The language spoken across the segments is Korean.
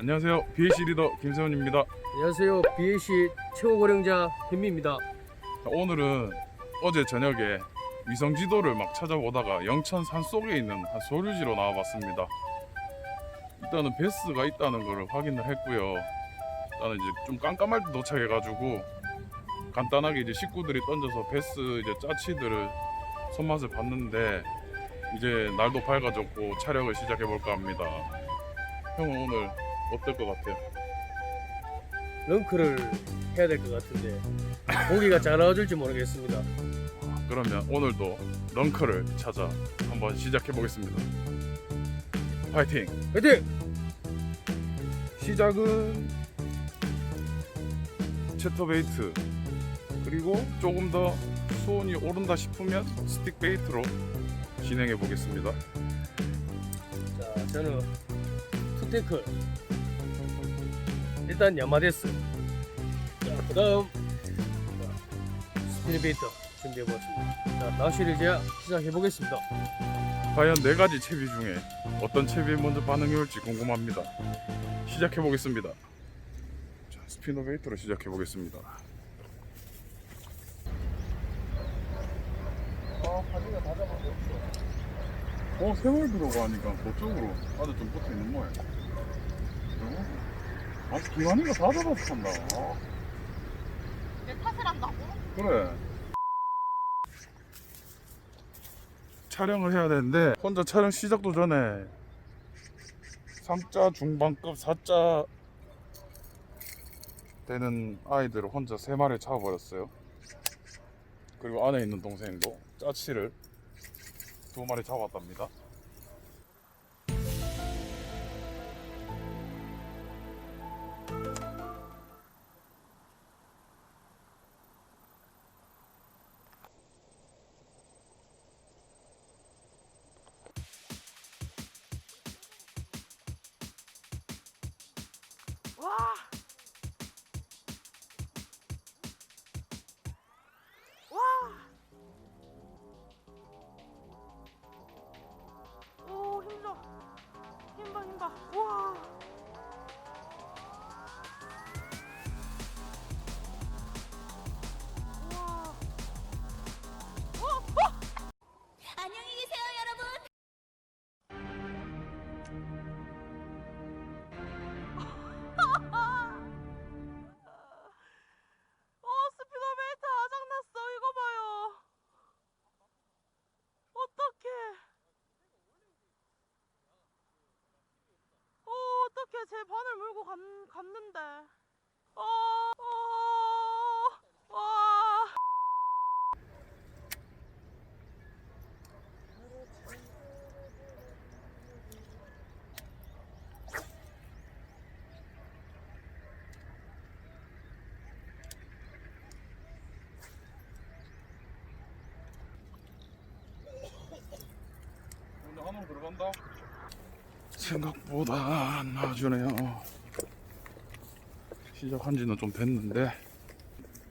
안녕하세요. BAC 리더 김세훈입니다. 안녕하세요. BAC 최고 고령자 현미입니다. 자, 오늘은 어제 저녁에 위성 지도를 막 찾아보다가 영천 산 속에 있는 한 소류지로 나와봤습니다. 일단은 베스가 있다는 걸 확인을 했고요. 일단은 이제 좀 깜깜할 때 도착해가지고 간단하게 이제 식구들이 던져서 베스 이제 짜치들을 손맛을 봤는데 이제 날도 밝아졌고 촬영을 시작해 볼까 합니다. 형은 오늘 어떨 것 같아요? 런크를 해야 될 것 같은데 고기가 잘 나와줄지 모르겠습니다. 그러면 오늘도 런커를 찾아 한번 시작해 보겠습니다. 파이팅! 화이팅! 시작은 채터 베이트 그리고 조금 더 수온이 오른다 싶으면 스틱 베이트로 진행해 보겠습니다. 자, 저는 투테클 일단 야마데스 자, 그 다음 스피드베이터 준비해보았습니다. 자, 낚시를 이제 시작해보겠습니다. 과연 네 가지 채비 중에 어떤 채비에 먼저 반응이 올지 궁금합니다. 시작해 보겠습니다. 자, 스피너 베이트로 시작해 보겠습니다. 아, 바지가 다 잡았어. 어, 세월 들어가니까 그쪽으로 아주 좀 붙어 있는 모양. 어? 아, 기관이가 다 잡아서. 아, 내 탓을 한다고? 그래. 촬영을 해야 되는데 혼자 촬영 시작도 전에 3자 중반급 4자 되는 아이들을 혼자 세 마리 잡아버렸어요. 그리고 안에 있는 동생도 짜치를 두 마리 잡았답니다. 와! 갔, 갔는데. 어, 어, 와. 오늘 한번 들어간다. 생각보다 안 나와주네요. 시작한 지는 좀 됐는데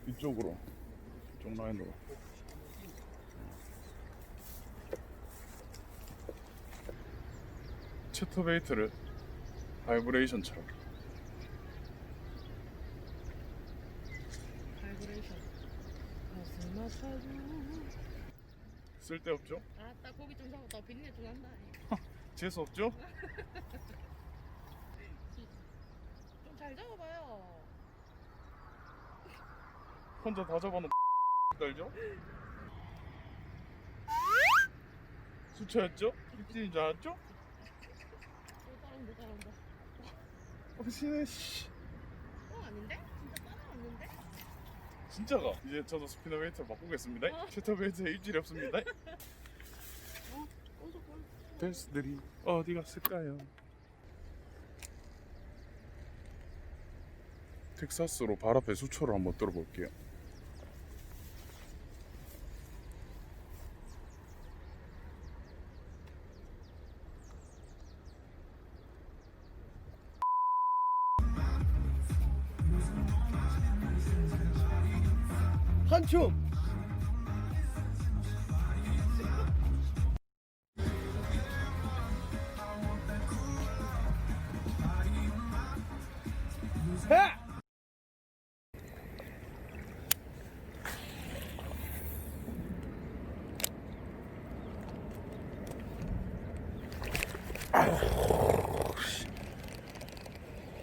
이쪽으로 이쪽 라인으로 채터베이트를 바이브레이션처럼 바이브레이션. 가슴 아파도. 쓸데없죠? 아따 고기 좀 잡았다. 빈내 좀 한다. 재수 없죠? 좀 잘 잡아봐요. 혼자 다 잡아놓고 떨죠? 수초였죠? 입질인 줄 알았죠? 오, 따라온다, 따라온다. 어, 신의 씨. 어, 아닌데? 진짜 따라왔는데? 진짜가 이제 저도 스피너 베이트를 바꾸겠습니다 어. 채터 베이트에 입질이 없습니다 어, 잠깐. 베스들이 어디 갔을까요? 텍사스로 발 앞에 수초를 한번 뚫어볼게요 한춤.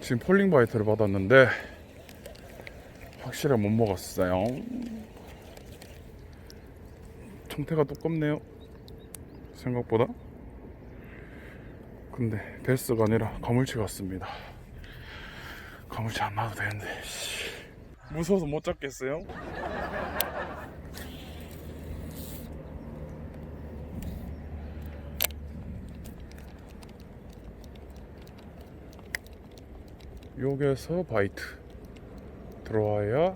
지금 폴링 바이트를 받았는데 확실히 못 먹었어요. 청태가 두껍네요. 생각보다. 근데 베스가 아니라 가물치 같습니다. 가물치 안 놔도 되는데. 씨. 무서워서 못 잡겠어요? 여기서 바이트 들어와야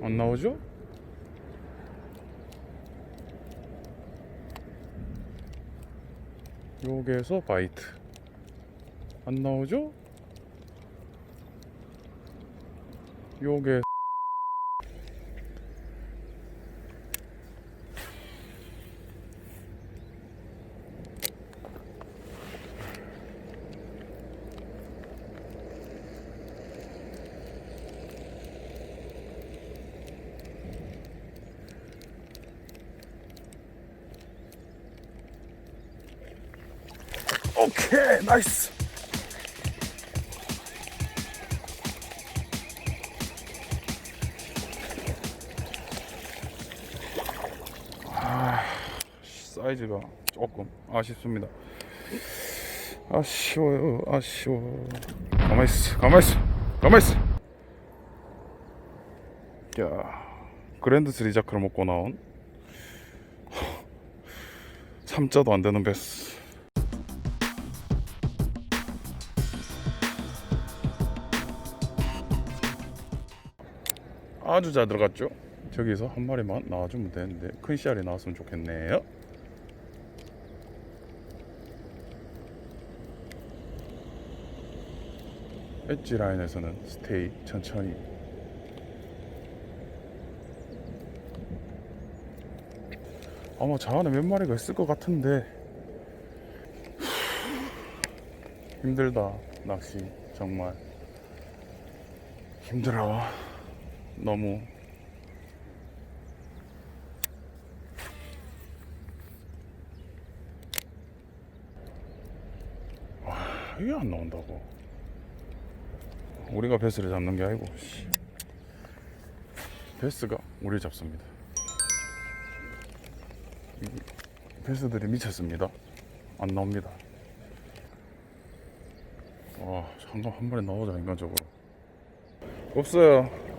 안 나오죠? 여기에서 바이트 안 나오죠? 요게 오케이 나이스. 아 사이즈가 조금 아쉽습니다. 아쉬워요 아쉬워. 가만있어 가만있어 가만있어. 야 그랜드 스리자크를 먹고 나온. 참자도 안 되는 베스 아주 잘 들어갔죠? 저기서 한 마리만 나와주면 되는데 큰 씨알이 나왔으면 좋겠네요. 엣지 라인에서는 스테이 천천히. 아마 저 안에 몇 마리가 있을 것 같은데 힘들다 낚시 정말 힘들어. 너무. 와 이게 안 나온다고. 우리가 베스를 잡는 게 아니고 씨. 베스가 우리 잡습니다. 이 베스들이 미쳤습니다. 안 나옵니다. 와 잠깐 한 번에 나오자 인간적으로. 없어요